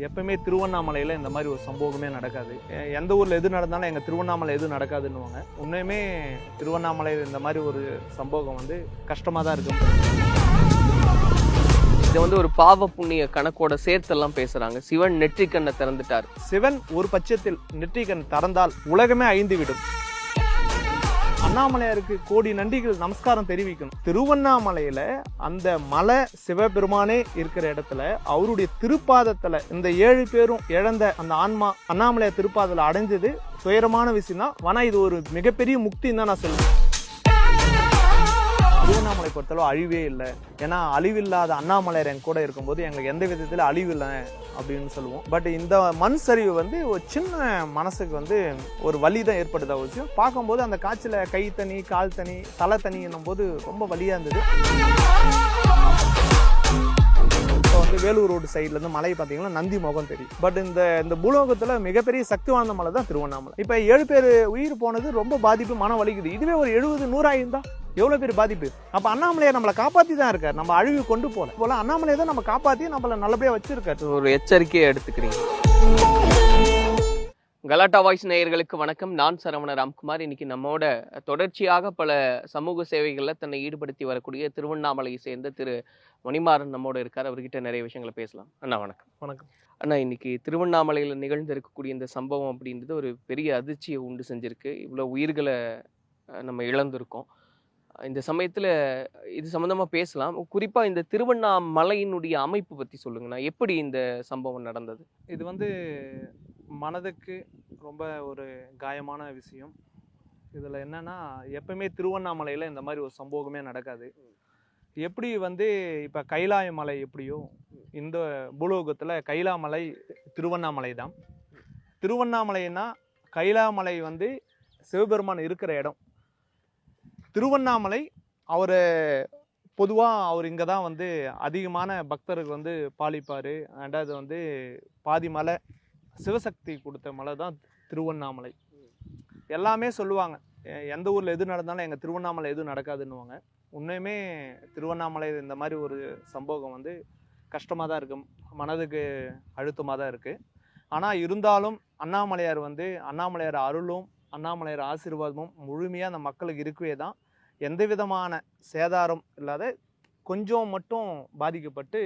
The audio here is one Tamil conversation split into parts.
எப்பவுமே திருவண்ணாமலையில் இந்த மாதிரி ஒரு சம்பவமே நடக்காது. எந்த ஊரில் எது நடந்தாலும் எங்கள் திருவண்ணாமலை எது நடக்காதுன்னுவாங்க. உண்மையுமே திருவண்ணாமலையில் இந்த மாதிரி ஒரு சம்பவம் வந்து கஷ்டமாக தான் இருக்கும் இதை வந்து ஒரு பாவ புண்ணிய கணக்கோட சேர்த்தெல்லாம் பேசுறாங்க. சிவன் நெற்றிக்கண்ணை திறந்துட்டார். சிவன் ஒரு பட்சத்தில் நெற்றிக்கண் திறந்தால் உலகமே ஐந்து விடும் அண்ணாமலையாருக்கு கோடி நன்றிகள் நமஸ்காரம் தெரிவிக்கணும். திருவண்ணாமலையில அந்த மலை சிவபெருமானே இருக்கிற இடத்துல அவருடைய திருப்பாதத்துல இந்த ஏழு பேரும் இழந்த அந்த ஆன்மா அண்ணாமலையார் திருப்பாதத்தில் அடைஞ்சது துயரமான விஷயம் தான் ஆனால் இது ஒரு மிகப்பெரிய முக்தின்னு தான் நான் சொல்லுவேன். திருவண்ணாமலை பொறுத்தளவு அழிவே இல்லை. ஏன்னா அழிவில்லாத அண்ணாமலையார் என் கூட இருக்கும்போது எங்களுக்கு எந்த விதத்தில் அழிவு இல்லை அப்படின்னு சொல்லுவோம். பட் இந்த மண் சரிவு வந்து ஒரு சின்ன மனசுக்கு வந்து ஒரு வலி தான் ஏற்படுதா விஷயம். பார்க்கும்போது அந்த காய்ச்சல கை தனி கால் தனி தலை தனி என்னும் போது ரொம்ப வலியாக இருந்தது. வேலூர் ரோடு சைட்லேருந்து மலை பார்த்தீங்கன்னா நந்தி முகம் தெரியும். பட் இந்த இந்த பூலோகத்தில் மிகப்பெரிய சக்தி வாய்ந்த மலை தான் திருவண்ணாமலை. இப்போ ஏழு பேர் உயிர் போனது ரொம்ப பாதிப்பு மன வலிக்குது. இதுவே ஒரு எழுபது நூறாயிருந்தா எவ்வளோ பேர் பாதிப்பு? அப்போ அண்ணாமலையை நம்மளை காப்பாற்றி தான் இருக்கார். நம்ம அழிவு கொண்டு போகல போல அண்ணாமலையை தான் நம்ம காப்பாற்றி நம்மளை நல்லபடியாக வச்சுருக்காரு. ஒரு எச்சரிக்கையை எடுத்துக்கிறீங்க. கலாட்டா வாய்ஸ் நேயர்களுக்கு வணக்கம். நான் சரவண ராம்குமார். இன்னைக்கு நம்மோட தொடர்ச்சியாக பல சமூக சேவைகளில் தன்னை ஈடுபடுத்தி வரக்கூடிய திருவண்ணாமலையை சேர்ந்த திரு மணிமாறன் நம்மோட இருக்கார். அவர்கிட்ட நிறைய விஷயங்களை பேசலாம். அண்ணா வணக்கம். வணக்கம். அண்ணா இன்னைக்கு திருவண்ணாமலையில் நிகழ்ந்திருக்கக்கூடிய இந்த சம்பவம் அப்படின்றது ஒரு பெரிய அதிர்ச்சியை உண்டு செஞ்சிருக்கு. இவ்வளோ உயிர்களை நம்ம இழந்திருக்கோம். இந்த சமயத்தில் இது சம்மந்தமாக பேசலாம். குறிப்பாக இந்த திருவண்ணாமலையினுடைய அமைப்பு பற்றி சொல்லுங்கண்ணா. எப்படி இந்த சம்பவம் நடந்தது? இது வந்து மனதுக்கு ரொம்ப ஒரு காயமான விஷயம். இதில் என்னென்னா எப்பவுமே திருவண்ணாமலையில் இந்த மாதிரி ஒரு சம்பவமே நடக்காது. எப்படி வந்து இப்போ கைலாய மலை எப்படியோ இந்த பூலோகத்தில் கைலாமலை திருவண்ணாமலை தான். திருவண்ணாமலைன்னா கைலாமலை வந்து சிவபெருமான் இருக்கிற இடம். திருவண்ணாமலை அவர் பொதுவாக அவர் இங்கே தான் வந்து அதிகமான பக்தருக்கு வந்து பாலிப்பார். ரெண்டாவது வந்து பாதி மலை சிவசக்தி கொடுத்த மலை தான் திருவண்ணாமலை. எல்லாமே சொல்லுவாங்க. எந்த ஊரில் எது நடந்தாலும் எங்கள் திருவண்ணாமலை எதுவும் நடக்காதுன்னுவாங்க. உண்மையுமே திருவண்ணாமலை இந்த மாதிரி ஒரு சம்பவம் வந்து கஷ்டமாக தான் இருக்கும் மனதுக்கு அழுத்தமாக தான் இருக்குது ஆனால் இருந்தாலும் அண்ணாமலையார் வந்து அண்ணாமலையார் அருளும் அண்ணாமலையார் ஆசீர்வாதமும் முழுமையாக அந்த மக்களுக்கு இருக்கவே தான் எந்த விதமான சேதாரம் இல்லாத கொஞ்சம் மட்டும் பாதிக்கப்பட்டு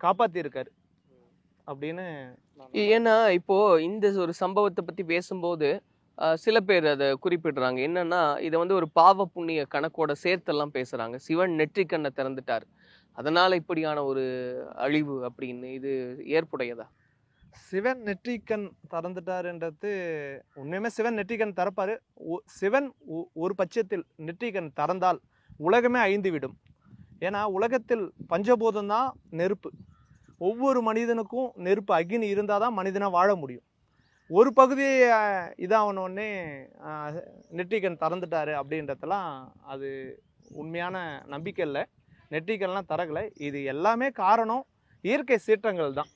காப்பாற்றியிருக்கார் அப்படின்னு ஏன்னா இப்போ இந்த ஒரு சம்பவத்தை பற்றி பேசும்போது சில பேர் அதை குறிப்பிடுறாங்க. என்னன்னா இதை வந்து ஒரு பாவ புண்ணிய கணக்கோட சேர்த்தெல்லாம் பேசுறாங்க. சிவன் நெற்றிக்கண்ணை திறந்துட்டார். அதனால இப்படியான ஒரு அழிவு அப்படின்னு இது ஏற்புடையதா? சிவன் நெற்றிக்கண் திறந்துட்டாருன்றது உண்மையுமே சிவன் நெற்றிக்கண் திறப்பாரு. ஒ- சிவன் ஒ- ஒரு பட்சத்தில் நெற்றிக்கண் திறந்தால் உலகமே ஐந்து விடும் ஏன்னா உலகத்தில் பஞ்சபூதம் தான் நெருப்பு. ஒவ்வொரு மனிதனுக்கும் நெருப்பு அக்னி இருந்தால் தான் மனிதனாக வாழ முடியும். ஒரு பகுதி இதாகணுன்னே அஹ், திறந்துட்டாரு அப்படின்றதெல்லாம் அது உண்மையான நம்பிக்கை இல்லை. நெற்றிக்கண்லாம் திறக்கலை. இது எல்லாமே காரணம் இயற்கை சீற்றங்கள் தான்.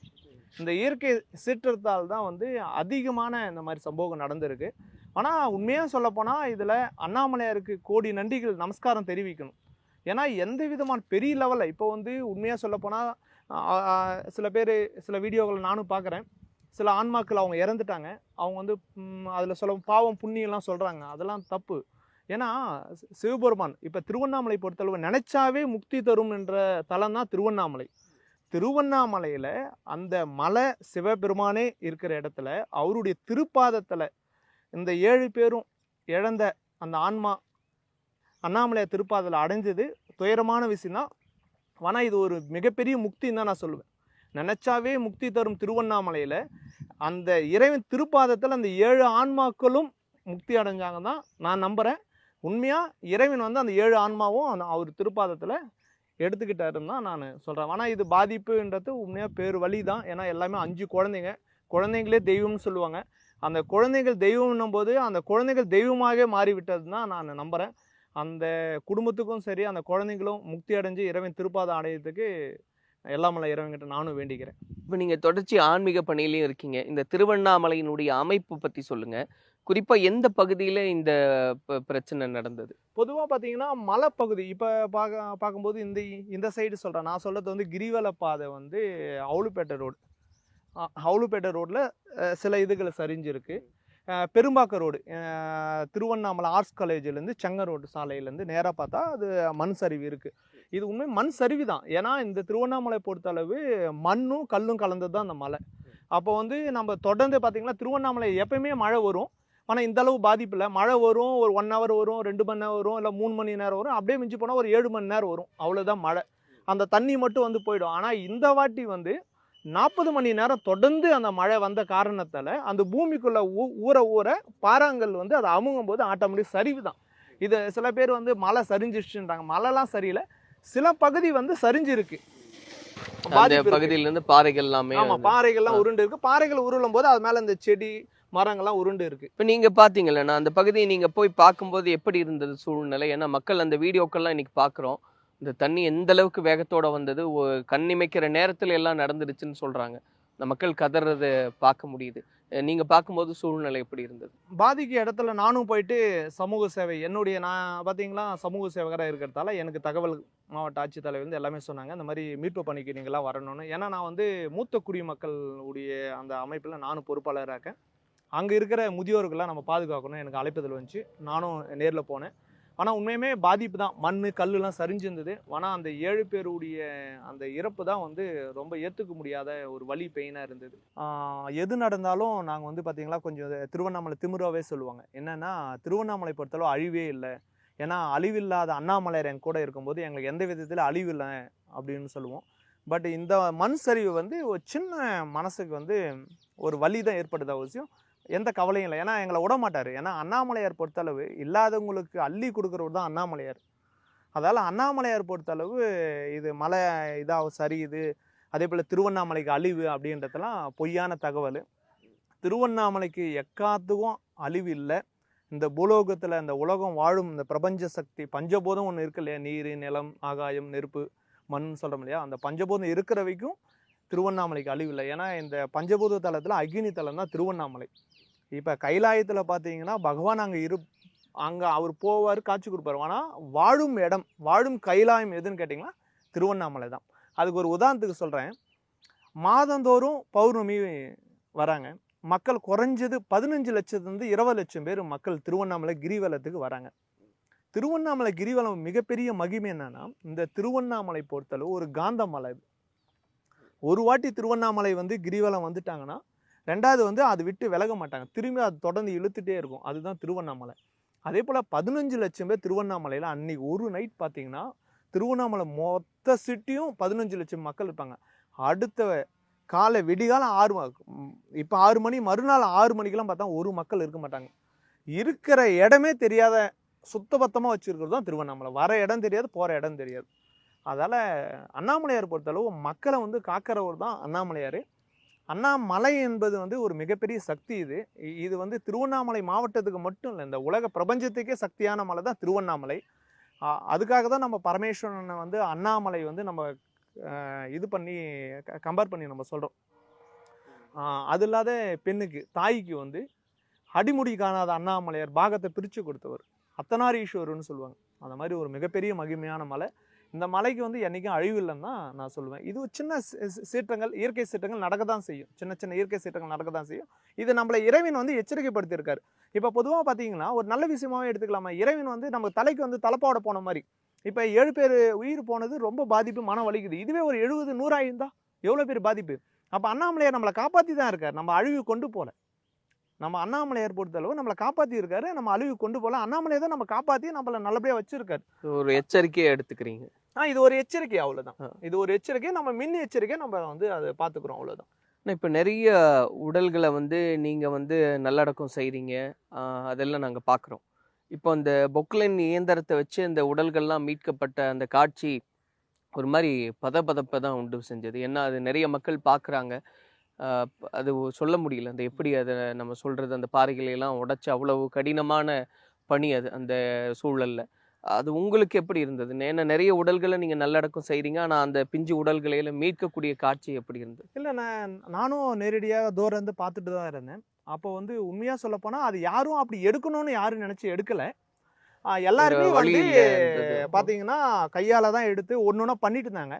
இந்த இயற்கை சீற்றத்தால் தான் வந்து அதிகமான இந்த மாதிரி சம்பவம் நடந்திருக்கு. ஆனால் உண்மையாக சொல்லப்போனால் இதில் அண்ணாமலையாருக்கு கோடி நன்றிகள் நமஸ்காரம் தெரிவிக்கணும். ஏன்னா எந்த விதமான பெரிய லெவலில் இப்போ வந்து உண்மையாக சொல்லப்போனால் சில பேர் சில வீடியோக்களை நானும் பார்க்குறேன் சில ஆன்மாக்கள் அவங்க இறந்துட்டாங்க. அவங்க வந்து அதில் சொல்ல பாவம் புண்ணியெல்லாம் சொல்கிறாங்க அதெல்லாம் தப்பு. ஏன்னா சி- சிவபெருமான் இப்போ திருவண்ணாமலை பொறுத்தளவு நினைச்சாவே முக்தி தரும் என்ற தலம் தான் திருவண்ணாமலை. திருவண்ணாமலையில் அந்த மலை சிவபெருமானே இருக்கிற இடத்துல அவருடைய திருப்பாதத்தில் இந்த ஏழு பேரும் இழந்த அந்த ஆன்மா அண்ணாமலையார் திருப்பாதத்தில் அடைஞ்சது துயரமான விஷயந்தான் ஆனால் இது ஒரு மிகப்பெரிய முக்தின்னு தான் நான் சொல்லுவேன். நினச்சாவே முக்தி தரும் திருவண்ணாமலையில் அந்த இறைவன் திருப்பாதத்தில் அந்த ஏழு ஆன்மாக்களும் முக்தி அடைஞ்சாங்க தான் நான் நம்புகிறேன் உண்மையாக இறைவன் வந்து அந்த ஏழு ஆன்மாவும் அந்த அவர் திருப்பாதத்தில் எடுத்துக்கிட்டாருன்னு தான் நான் சொல்கிறேன் ஆனால் இது பாதிப்புன்றது உண்மையாக பேர் வழி தான். ஏன்னா எல்லாமே அஞ்சு குழந்தைங்க. குழந்தைங்களே தெய்வம்னு சொல்லுவாங்க. அந்த குழந்தைகள் தெய்வம்னும் போது அந்த குழந்தைகள் தெய்வமாகவே மாறிவிட்டது தான் நான் நம்புகிறேன் அந்த குடும்பத்துக்கும் சரி அந்த குழந்தைங்களும் முக்தி அடைஞ்சு இறைவன் திருப்பாதம் அடையிறதுக்கு எல்லாமல்ல இறைவன்கிட்ட நானும் வேண்டிக்கிறேன். இப்போ நீங்க தொடர்ச்சி ஆன்மீக பணியிலையும் இருக்கீங்க. இந்த திருவண்ணாமலையினுடைய அமைப்பு பத்தி சொல்லுங்க. குறிப்பா எந்த பகுதியில இந்த பிரச்சனை நடந்தது? பொதுவாக பார்த்தீங்கன்னா மலைப்பகுதி. இப்போ பார்க்க பார்க்கும்போது இந்த இந்த சைடு சொல்கிறேன் நான் சொல்கிறது வந்து கிரிவல பாதை வந்து அவுளுப்பேட்டை ரோடு ஹவுலுப்பேட்டை ரோட்டில் சில இதுகள் சரிஞ்சிருக்கு. பெரும்பாக்க ரோடு. திருவண்ணாமலை ஆர்ட்ஸ் காலேஜ்லேருந்து செங்க ரோடு சாலையிலேருந்து நேராக பார்த்தா அது மண் சரிவு இருக்குது இது உண்மை மண் சரிவு தான். ஏன்னா இந்த திருவண்ணாமலை பொறுத்தளவு மண்ணும் கல்லும் கலந்தது தான் அந்த மலை. அப்போ வந்து நம்ம தொடர்ந்து பார்த்திங்கன்னா திருவண்ணாமலை எப்பயுமே மழை வரும். ஆனால் இந்த அளவு பாதிப்பு இல்லை. மழை வரும் ஒரு ஒன் ஹவர் வரும் ரெண்டு மணி நேரம் வரும் இல்லை மூணு மணி நேரம் வரும். அப்படியே மிஞ்சி போனால் ஒரு ஏழு மணி நேரம் வரும். அவ்வளோதான் மழை. அந்த தண்ணி மட்டும் வந்து போயிடும். ஆனால் இந்த வாட்டி வந்து நாற்பது மணி நேரம் தொடர்ந்து அந்த மழை வந்த காரணத்தால் அந்த பூமிக்குள்ளே ஊ ஊற ஊற பாறாங்கல் வந்து அதை அமுங்கும் போது ஆட்டோமேட்டிக் சரிவு தான் இது சில பேர் வந்து மழை சரிஞ்சிருச்சுன்றாங்க. மழைலாம் சரியில்லை. சில பகுதி வந்து அந்த பாதிப்பு இருக்கு. பகுதியில இருந்து பாறைகள் எல்லாமே ஆமா பாறைகள்லாம் உருண்டு இருக்கு. பாறைகள் உருளும் போது அது மேல இந்த செடி மரங்கள்லாம் உருண்டு இருக்கு. இப்ப நீங்க பாத்தீங்கல்ல அந்த பகுதியை நீங்க போய் பார்க்கும்போது எப்படி இருந்தது சூழ்நிலை? ஏன்னா மக்கள் அந்த வீடியோக்கள்லாம் இன்னைக்கு பாக்குறோம். இந்த தண்ணி எந்த அளவுக்கு வேகத்தோட வந்தது கண்ணிமைக்கிற நேரத்தில் எல்லாம் நடந்துருச்சுன்னு சொல்றாங்க. இந்த மக்கள் கதறத பார்க்க முடியுது. நீங்கள் நீங்க பார்க்கும்போது சூழ்நிலை எப்படி இருந்தது? பாதிக்க இடத்துல நானும் போயிட்டு சமூக சேவை என்னுடைய நான் பார்த்தீங்களா சமூக சேவகராக இருக்கிறதால எனக்கு தகவல் மாவட்ட ஆட்சித்தலைவர் வந்து எல்லாமே சொன்னாங்க. இந்த மாதிரி மீட்பு பணிக்கு நீங்களாம் வரணும்னு. ஏன்னா நான் வந்து மூத்த குடிமக்கள் உடைய அந்த அமைப்பில் நானும் பொறுப்பாளராக இருக்கேன். அங்கே இருக்கிற முதியோர்கள்லாம் நம்ம பாதுகாக்கணும். எனக்கு அழைப்புதல் வந்துச்சு. நானும் நேரில் போனேன். ஆனால் உண்மையுமே பாதிப்பு தான். மண் கல்லுலாம் சரிஞ்சிருந்தது. ஆனால் அந்த ஏழு பேருடைய அந்த இறப்பு தான் வந்து ரொம்ப ஏற்றுக்க முடியாத ஒரு வழி பெயினாக இருந்தது. எது நடந்தாலும் நாங்கள் வந்து பார்த்திங்களா கொஞ்சம் திருவண்ணாமலை திமிராவே சொல்லுவாங்க. என்னென்னா திருவண்ணாமலை பொறுத்தளவு அழிவே இல்லை. ஏன்னா அழிவில்லாத அண்ணாமலையார் என் கூட இருக்கும்போது எங்களுக்கு எந்த விதத்தில் அழிவு இல்லை அப்படின்னு சொல்லுவோம். பட் இந்த மண் சரிவு வந்து ஒரு சின்ன மனசுக்கு வந்து ஒரு வலி தான் ஏற்படுது அவசியம் எந்த கவலையும் இல்லை. ஏன்னா எங்களை விட மாட்டார் ஏன்னா அண்ணாமலையார் பொறுத்தளவு இல்லாதவங்களுக்கு அள்ளி கொடுக்குறவர் தான் அண்ணாமலையார். அதால் அண்ணாமலையார் பொறுத்தளவு இது மலை இதாக சரியுது அதே போல் திருவண்ணாமலைக்கு அழிவு அப்படின்றதெல்லாம் பொய்யான தகவல். திருவண்ணாமலைக்கு எக்காத்துக்கும் அழிவு இல்லை. இந்த பூலோகத்தில் இந்த உலகம் வாழும் இந்த பிரபஞ்ச சக்தி பஞ்சபோதம் ஒன்று இருக்கு இல்லையா? நீர் நிலம் ஆகாயம் நெருப்பு மண் சொல்கிறோம் இல்லையா? அந்த பஞ்சபோதம் இருக்கிற வரைக்கும் திருவண்ணாமலைக்கு அழிவு இல்லை. ஏன்னா இந்த பஞ்சபூத தலத்தில் அக்னி தலம் தான் திருவண்ணாமலை. இப்போ கைலாயத்தில் பார்த்தீங்கன்னா பகவான் அங்கே இரு அங்கே அவர் போவார் காட்சி கொடுப்பார். ஆனால் வாழும் இடம் வாழும் கைலாயம் எதுன்னு கேட்டிங்கன்னா திருவண்ணாமலை தான். அதுக்கு ஒரு உதாரணத்துக்கு சொல்கிறேன் மாதந்தோறும் பௌர்ணமி வராங்க. மக்கள் குறைஞ்சது பதினஞ்சு லட்சத்துலேருந்து இருபது லட்சம் பேர் மக்கள் திருவண்ணாமலை கிரிவலத்துக்கு வராங்க. திருவண்ணாமலை கிரிவலம் மிகப்பெரிய மகிமை என்னன்னா இந்த திருவண்ணாமலை பொறுத்தளவு ஒரு காந்தமலை. ஒரு வாட்டி திருவண்ணாமலை வந்து கிரிவலம் வந்துட்டாங்கன்னா ரெண்டாவது வந்து அது விட்டு விலக மாட்டாங்க. திரும்பி அது தொடர்ந்து இழுத்துட்டே இருக்கும். அதுதான் திருவண்ணாமலை. அதே போல் பதினஞ்சு லட்சம் பேர் திருவண்ணாமலையில் அன்னைக்கு ஒரு நைட் பார்த்தீங்கன்னா திருவண்ணாமலை மொத்த சிட்டியும் பதினஞ்சு லட்சம் மக்கள் இருப்பாங்க. அடுத்த காலை விடிகாலம் ஆறு இப்போ ஆறு மணி மறுநாள் ஆறு மணிக்கெல்லாம் பார்த்தா ஒரு மக்கள் இருக்க மாட்டாங்க. இருக்கிற இடமே தெரியாத சுத்தபத்தமாக வச்சுருக்கிறது தான் திருவண்ணாமலை. வர இடம் தெரியாது போகிற இடம் தெரியாது. அதால் அண்ணாமலையார் பொறுத்தளவு மக்களை வந்து காக்கிறவர் தான் அண்ணாமலையார். அண்ணாமலை என்பது வந்து ஒரு மிகப்பெரிய சக்தி இது. இது வந்து திருவண்ணாமலை மாவட்டத்துக்கு மட்டும் இல்லை இந்த உலக பிரபஞ்சத்துக்கே சக்தியான மலை தான் திருவண்ணாமலை. அதுக்காக தான் நம்ம பரமேஸ்வரனை வந்து அண்ணாமலை வந்து நம்ம இது பண்ணி கம்பேர் பண்ணி நம்ம சொல்கிறோம் அது இல்லாத பெண்ணுக்கு தாய்க்கு வந்து அடிமுடி காணாத அண்ணாமலையார் பாகத்தை பிரித்து கொடுத்தவர். அத்தனாரீஸ்வரர்னு சொல்லுவாங்க. அந்த மாதிரி ஒரு மிகப்பெரிய மகிமையான மலை. இந்த மலைக்கு வந்து என்றைக்கும் அழிவு இல்லைன்னு தான் நான் சொல்லுவேன். இது சின்ன சீற்றங்கள் இயற்கை சீற்றங்கள் நடக்க தான் செய்யும். சின்ன சின்ன இயற்கை சீற்றங்கள் நடக்க தான் செய்யும். இது நம்மளை இறைவன் வந்து எச்சரிக்கைப்படுத்தியிருக்காரு. இப்போ பொதுவாக பார்த்தீங்கன்னா ஒரு நல்ல விஷயமாகவே எடுத்துக்கலாமா. இறைவன் வந்து நம்ம தலைக்கு வந்து தலைப்பாவோட போன மாதிரி. இப்போ ஏழு பேர் உயிர் போனது ரொம்ப பாதிப்பு மன வலிக்குது. இதுவே ஒரு எழுபது நூறாயிருந்தா எவ்வளோ பேர் பாதிப்பு? அப்போ அண்ணாமலையார் நம்மளை காப்பாற்றி தான் இருக்கார். நம்ம அழிவு கொண்டு போகல நம்ம அண்ணாமலையார் பொறுத்தளவு நம்மளை காப்பாற்றி இருக்காரு நம்ம அழிவு கொண்டு போகல அண்ணாமலையை தான் நம்ம காப்பாற்றி நம்மளை நல்லபடியாக வச்சுருக்காரு. ஒரு எச்சரிக்கையை எடுத்துக்கிறீங்க. ஆ இது ஒரு எச்சரிக்கை அவ்வளவுதான். ஆ. இது ஒரு எச்சரிக்கை நம்ம மின் எச்சரிக்கை நம்ம வந்து அதை பார்த்துக்கிறோம் அவ்வளவுதான். ஆனா இப்ப நிறைய உடல்களை வந்து நீங்க வந்து நல்லடக்கம் செய்றீங்க. ஆஹ் அதெல்லாம் நாங்க பாக்குறோம் இப்போ அந்த பொக்லைன் இயந்திரத்தை வச்சு அந்த உடல்கள்லாம் மீட்கப்பட்ட அந்த காட்சி ஒரு மாதிரி பதபதப்பை தான் உண்டு செஞ்சது. ஏன்னா அது நிறைய மக்கள் பார்க்குறாங்க. அது சொல்ல முடியல. அந்த எப்படி அதை நம்ம சொல்றது அந்த பாறைகளை எல்லாம் உடைச்சு அவ்வளவு கடினமான பணி அது அந்த சூழல்ல. அது உங்களுக்கு எப்படி இருந்தது? ஏன்னா நிறைய உடல்களை நீங்க நல்லடக்கம் செய்றீங்க. ஆனா அந்த பிஞ்சு உடல்களையில மீட்கக்கூடிய காட்சி எப்படி இருந்தது? இல்லை நான் நானும் நேரடியாக தூரம் இருந்து பார்த்துட்டு தான் இருந்தேன். அப்போ வந்து உண்மையாக சொல்ல போனால் அது யாரும் அப்படி எடுக்கணும்னு யாரும் நினச்சி எடுக்கலை. எல்லாருமே வந்து. பார்த்தீங்கன்னா கையால் தான் எடுத்து ஒன்று ஒன்றா பண்ணிட்டு இருந்தாங்க.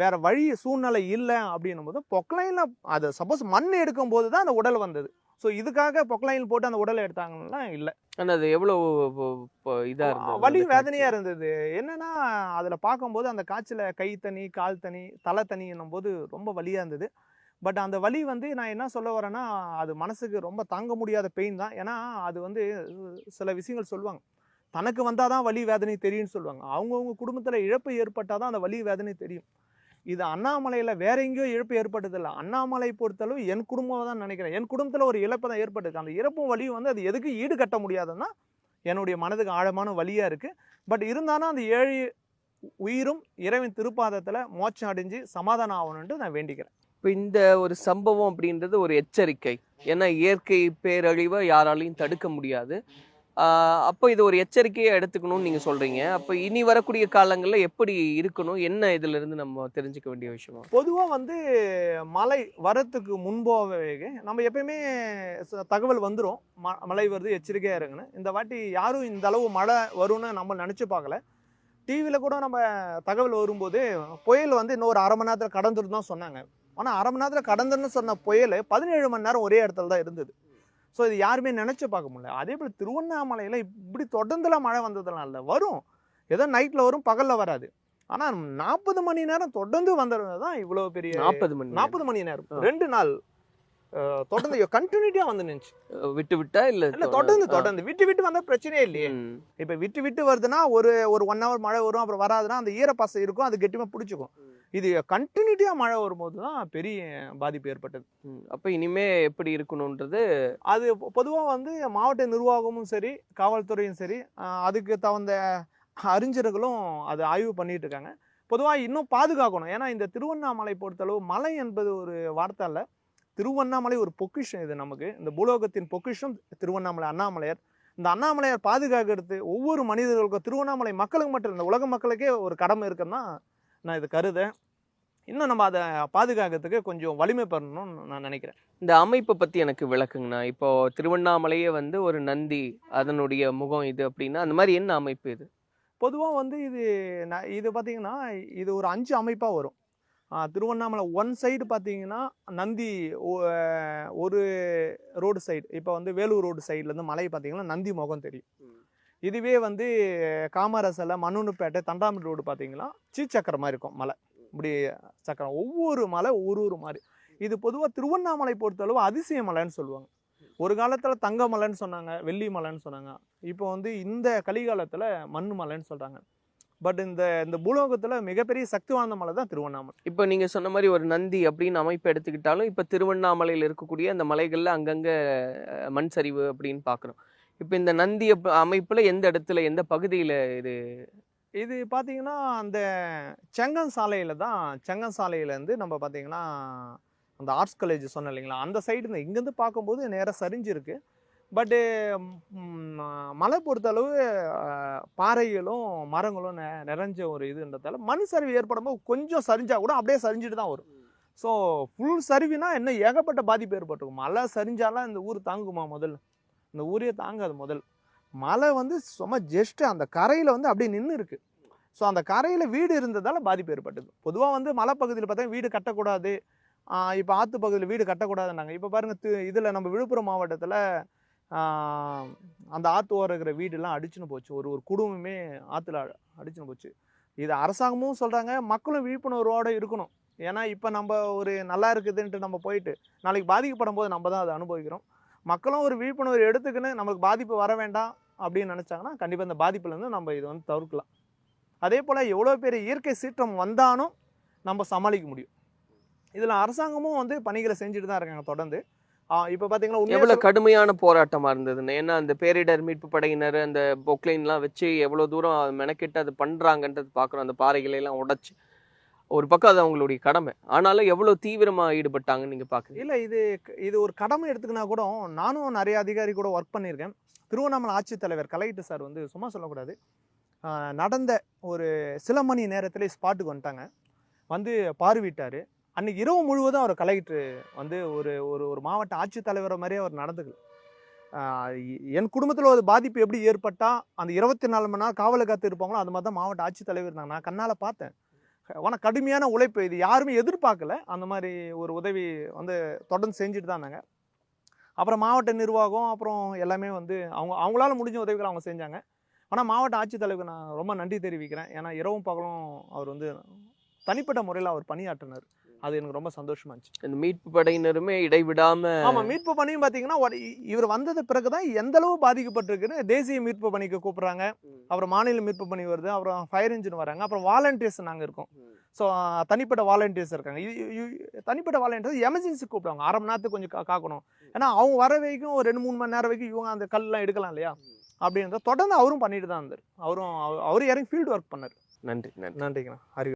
வேற வழி சூழ்நிலை இல்லை அப்படின்னும் போது பொக்லைனில் அது சப்போஸ் மண் எடுக்கும் போது தான் அந்த உடல் வந்தது. ஸோ இதுக்காக பொக்லைன் போட்டு அந்த உடலை எடுத்தாங்கன்னா இல்லை. ஆனா அது எவ்வளவு ப- ப- இதா இருந்தது வலி அந்த வேதனையா காட்சி? இருந்தது. என்னன்னா அதுல பார்க்கும்போது அந்த காய்ச்சல கை தனி கால் தனி தலை தனின்னும் போது ரொம்ப வலியா இருந்தது. பட் அந்த வலி வந்து நான் என்ன சொல்ல வரேன்னா அது மனசுக்கு ரொம்ப தாங்க முடியாத பெயின் தான். ஏன்னா அது வந்து சில விஷயங்கள் சொல்லுவாங்க. தனக்கு வந்தாதான் வலி வேதனை தெரியும்னு சொல்லுவாங்க. அவங்கவுங்க குடும்பத்துல இழப்பு ஏற்பட்டாதான் அந்த வலி வேதனை தெரியும். இது அண்ணாமலையில் வேற எங்கேயோ இழப்பு ஏற்பட்டதில்லை. அண்ணாமலை பொறுத்தளவு என் குடும்பம் தான் நினைக்கிறேன். என் குடும்பத்தில் ஒரு இழப்பு தான் ஏற்பட்டிருக்கு. அந்த இறப்பும் வழியும் வந்து அது எதுக்கு ஈடு கட்ட முடியாதுன்னா என்னுடைய மனதுக்கு ஆழமான வழியாக இருக்குது பட் இருந்தாலும் அந்த ஏழு உயிரும் இறைவன் திருப்பாதத்தில் மோட்சம் அடைஞ்சு சமாதானம் ஆகணுன்ட்டு நான் வேண்டிக்கிறேன். இப்போ இந்த ஒரு சம்பவம் அப்படின்றது ஒரு எச்சரிக்கை. ஏன்னா இயற்கை பேரழிவை யாராலையும் தடுக்க முடியாது. அப்போ இது ஒரு எச்சரிக்கையாக எடுத்துக்கணும்னு நீங்கள் சொல்கிறீங்க அப்போ இனி வரக்கூடிய காலங்களில் எப்படி இருக்கணும்? என்ன இதிலிருந்து நம்ம தெரிஞ்சுக்க வேண்டிய விஷயம்? பொதுவாக வந்து மழை வரத்துக்கு முன்பாகவே நம்ம எப்பயுமே ச- தகவல் வந்துடும் ம மழை வருது எச்சரிக்கையாக இருக்குன்னு. இந்த வாட்டி யாரும் இந்த அளவு மழை வரும்னு நம்ம நினச்சி பார்க்கல. டிவியில் கூட நம்ம தகவல் வரும்போது புயல் வந்து இன்னும் ஒரு அரை மணி நேரத்தில் கடந்துட்டு தான் சொன்னாங்க. ஆனால் அரை மணி நேரத்தில் கடந்துருன்னு சொன்ன புயல் பதினேழு மணி நேரம் ஒரே இடத்துல தான் இருந்தது. ஸோ இது யாருமே நினச்சி பார்க்க முடியல. அதே போல் திருவண்ணாமலையில் இப்படி தொடர்ந்துலாம் மழை வந்ததெல்லாம் இல்லை வரும். ஏதோ நைட்டில் வரும் பகலில் வராது. ஆனால் நாற்பது மணி நேரம் தொடர்ந்து வந்தது தான் இவ்வளோ பெரிய நாற்பது மணி. நாற்பது மணி நேரம். ரெண்டு நாள் தொடர்ந்து கண்டினியூட்டியா வந்து நின்றுச்சு விட்டு விட்டா இல்ல இல்ல தொடர்ந்து. தொடர்ந்து. விட்டு விட்டு வந்தா பிரச்சனையே இல்லையே. இப்ப விட்டு விட்டு வருதுன்னா ஒரு ஒரு ஒன் ஹவர் மழை வரும் அப்புறம் வராதுன்னா அந்த ஈரப்பசை இருக்கும் அது கெட்டிமா பிடிச்சிக்கும். இது கண்டினியூட்டியா மழை வரும்போது தான் பெரிய பாதிப்பு ஏற்பட்டது. அப்ப இனிமே எப்படி இருக்கணும்ன்றது அது பொ- பொதுவா வந்து மாவட்ட நிர்வாகமும் சரி காவல்துறையும் சரி அதுக்கு தகுந்த அறிஞர்களும் அது ஆய்வு பண்ணிட்டு இருக்காங்க. பொதுவாக இன்னும் பாதுகாக்கணும். ஏன்னா இந்த திருவண்ணாமலை பொறுத்தளவு மலை என்பது ஒரு வார்த்தை அல்ல. திருவண்ணாமலை ஒரு பொக்கிஷம் இது நமக்கு. இந்த பூலோகத்தின் பொக்கிஷம் திருவண்ணாமலை அண்ணாமலையார். இந்த அண்ணாமலையார் பாதுகாக்கிறது ஒவ்வொரு மனிதர்களுக்கும் திருவண்ணாமலை மக்களுக்கு மட்டும் இல்லை, இந்த உலக மக்களுக்கே ஒரு கடமை இருக்குன்னு நான் இது கருதேன். இன்னும் நம்ம அதை பாதுகாக்கிறதுக்கு கொஞ்சம் வலிமை பெறணும்னு நான் நினைக்கிறேன். இந்த அமைப்பை பத்தி எனக்கு விளக்குங்கண்ணா. இப்போ திருவண்ணாமலையே வந்து ஒரு நந்தி அதனுடைய முகம் இது அப்படின்னா அந்த மாதிரி என்ன அமைப்பு இது? பொதுவாக வந்து இது ந- இது பார்த்தீங்கன்னா இது ஒரு அஞ்சு அமைப்பாக வரும். திருவண்ணாமலை ஒன் சைடு பார்த்தீங்கன்னா நந்தி ஒரு ரோடு சைடு இப்போ வந்து வேலூர் ரோடு சைட்லேருந்து மலை பார்த்தீங்கன்னா நந்தி முகம் தெரியும். இதுவே வந்து காமராசில் மண்ணுப்பேட்டை தண்டாமல் ரோடு பார்த்தீங்கன்னா சீச்சக்கரம் மாதிரி இருக்கும் மலை. இப்படி சக்கரம். ஒவ்வொரு மலை ஒரு ஒரு மாதிரி இது பொதுவாக திருவண்ணாமலை பொறுத்தளவு அதிசய மலைன்னு சொல்லுவாங்க. ஒரு காலத்தில் தங்க மலைன்னு சொன்னாங்க வெள்ளி மலைன்னு சொன்னாங்க. இப்போ வந்து இந்த கலிகாலத்தில் மண் மலைன்னு சொல்கிறாங்க பட் இந்த இந்த பூலோகத்தில் மிகப்பெரிய சக்தி வாய்ந்த மலை தான் திருவண்ணாமலை. இப்போ நீங்கள் சொன்ன மாதிரி ஒரு நந்தி அப்படின்னு அமைப்பு எடுத்துக்கிட்டாலும் இப்போ திருவண்ணாமலையில் இருக்கக்கூடிய அந்த மலைகளில் அங்கங்கே மண் சரிவு அப்படின்னு பார்க்குறோம் இப்போ இந்த நந்தி அமைப்பில் எந்த இடத்துல எந்த பகுதியில் இது? இது பார்த்தீங்கன்னா அந்த செங்கன் சாலையில் தான் செங்கன் சாலையிலேருந்து நம்ம பார்த்தீங்கன்னா அந்த ஆர்ட்ஸ் காலேஜ் சொன்னேன் இல்லைங்களா? அந்த சைடு இங்கேருந்து பார்க்கும்போது நேராக சரிஞ்சிருக்கு. பட்டு மலை பொறுத்தளவு பாறைகளும் மரங்களும் நெ- நிறைஞ்ச ஒரு இதுன்றதால மண் சரிவு ஏற்படும் போது கொஞ்சம் சரிஞ்சால் கூட அப்படியே சரிஞ்சிட்டு தான் வரும். ஸோ ஃபுல் சரிவுனா என்ன? ஏகப்பட்ட பாதிப்பு ஏற்பட்டிருக்கும். மழை சரிஞ்சாலாம் இந்த ஊர் தாங்குமா முதல்ல? இந்த ஊரே தாங்காது முதல். மலை வந்து சும்மா ஜஸ்ட் அந்த கரையில் வந்து அப்படியே நின்று இருக்கு ஸோ அந்த கரையில் வீடு இருந்ததால் பாதிப்பு ஏற்பட்டது. பொதுவாக வந்து மலைப்பகுதியில் பார்த்தா வீடு கட்டக்கூடாது. இப்போ ஆற்று பகுதியில் வீடு கட்டக்கூடாதுன்னாங்க. இப்போ பாருங்கள் இதில் நம்ம விழுப்புரம் மாவட்டத்தில் அந்த ஆற்று ஓரம் இருக்கிற வீடெல்லாம் அடிச்சுன்னு போச்சு. ஒரு ஒரு குடும்பமே ஆற்றுல அடிச்சுன்னு போச்சு. இது அரசாங்கமும் சொல்கிறாங்க மக்களும் விழிப்புணர்வோடு இருக்கணும். ஏன்னா இப்போ நம்ம ஒரு நல்லா இருக்குதுன்ட்டு நம்ம போயிட்டு நாளைக்கு பாதிக்கப்படும் போது நம்ம தான் அதை அனுபவிக்கிறோம். மக்களும் ஒரு விழிப்புணர்வு எடுத்துக்கின்னு நமக்கு பாதிப்பு வர வேண்டாம் அப்படின்னு நினச்சாங்கன்னா கண்டிப்பாக இந்த பாதிப்புலேருந்து நம்ம இதை வந்து தவிர்க்கலாம். அதே போல் எவ்வளோ பெரிய இயற்கை சீற்றம் வந்தாலும் நம்ம சமாளிக்க முடியும். இதில் அரசாங்கமும் வந்து பணிகளை செஞ்சுட்டு தான் இருக்காங்க தொடர்ந்து. இப்போ பார்த்தீங்கன்னா எவ்வளவு கடுமையான போராட்டமா இருந்ததுன்னு. ஏன்னா அந்த பேரிடர் மீட்பு படையினர் அந்த பொக்லைன்லாம் வச்சு எவ்வளவு தூரம் மெனக்கெட்டு அது பண்றாங்கன்றது பார்க்குறோம் அந்த பாறைகளை எல்லாம் உடைச்சு ஒரு பக்கம் அது அவங்களுடைய கடமை. ஆனாலும் எவ்வளோ தீவிரமாக ஈடுபட்டாங்கன்னு நீங்கள் பார்க்குறீங்க இல்லை இது இது ஒரு கடமை எடுத்துக்கினா கூட நானும் நிறைய அதிகாரி கூட ஒர்க் பண்ணியிருக்கேன். திருவண்ணாமலை ஆட்சித்தலைவர் கலையிட்டு சார் வந்து சும்மா சொல்லக்கூடாது. நடந்த ஒரு சில மணி நேரத்திலே ஸ்பாட்டுக்கு வந்துட்டாங்க. வந்து பார்வையிட்டார். அன்னைக்கு இரவு முழுவதும் அவர் கலெக்டர் வந்து ஒரு ஒரு ஒரு மாவட்ட ஆட்சித்தலைவரை மாதிரியே அவர் நடந்துக்கல. என் குடும்பத்தில் ஒரு பாதிப்பு எப்படி ஏற்பட்டால் அந்த இருபத்தி நாலு மணி நேரம் காவலை காத்து இருப்பாங்களோ அது மாதிரி தான் மாவட்ட ஆட்சித்தலைவர் இருந்தாங்க. நான் கண்ணால் பார்த்தேன். ஆனால் கடுமையான உழைப்பு. இது யாருமே எதிர்பார்க்கல. அந்த மாதிரி ஒரு உதவி வந்து தொடர்ந்து செஞ்சுட்டு தான் இருந்தாங்க. அப்புறம் மாவட்ட நிர்வாகம் அப்புறம் எல்லாமே வந்து அவங்க அவங்களால முடிஞ்ச உதவிகளை அவங்க செஞ்சாங்க. ஆனால் மாவட்ட ஆட்சித்தலைவருக்கு நான் ரொம்ப நன்றி தெரிவிக்கிறேன். ஏன்னா இரவும் பகலும் அவர் வந்து தனிப்பட்ட முறையில் அவர் பணியாற்றினார். அது எனக்கு ரொம்ப சந்தோஷமா இருந்துச்சு. இந்த மீட்பு படையினருமே இடைவிடாம ஆமா மீட்பு பணியும் பாத்தீங்கன்னா இவர் வந்தது பிறகுதான் எந்த அளவு பாதிக்கப்பட்டிருக்குன்னு தேசிய மீட்பு பணிக்கு கூப்பிடுறாங்க. அப்புறம் மாநில மீட்பு பணி வருது. அப்புறம் ஃபயர் இன்ஜின் வராங்க. அப்புறம் வாலண்டியர்ஸ் நாங்க இருக்கோம். ஸோ தனிப்பட்ட வாலண்டியர்ஸ் இருக்காங்க. தனிப்பட்ட வாலண்டியர்ஸ் எமர்ஜென்சி கூப்பிடுவாங்க. அரை மணி நேரத்துக்கு கொஞ்சம் காக்கணும். ஏன்னா அவங்க வர வரைக்கும் ஒரு ரெண்டு மூணு மணி நேரம் வரைக்கும் இவங்க அந்த கல்லாம் எடுக்கலாம் இல்லையா? அப்படின்றத தொடர்ந்து அவரும் பண்ணிட்டு தான் இருந்தார். அவரும் அவ- அவரும் இறங்கி ஃபீல்டு ஒர்க் பண்ணார். நன்றி நன்றி. நன்றிங்கண்ணா. அறிவு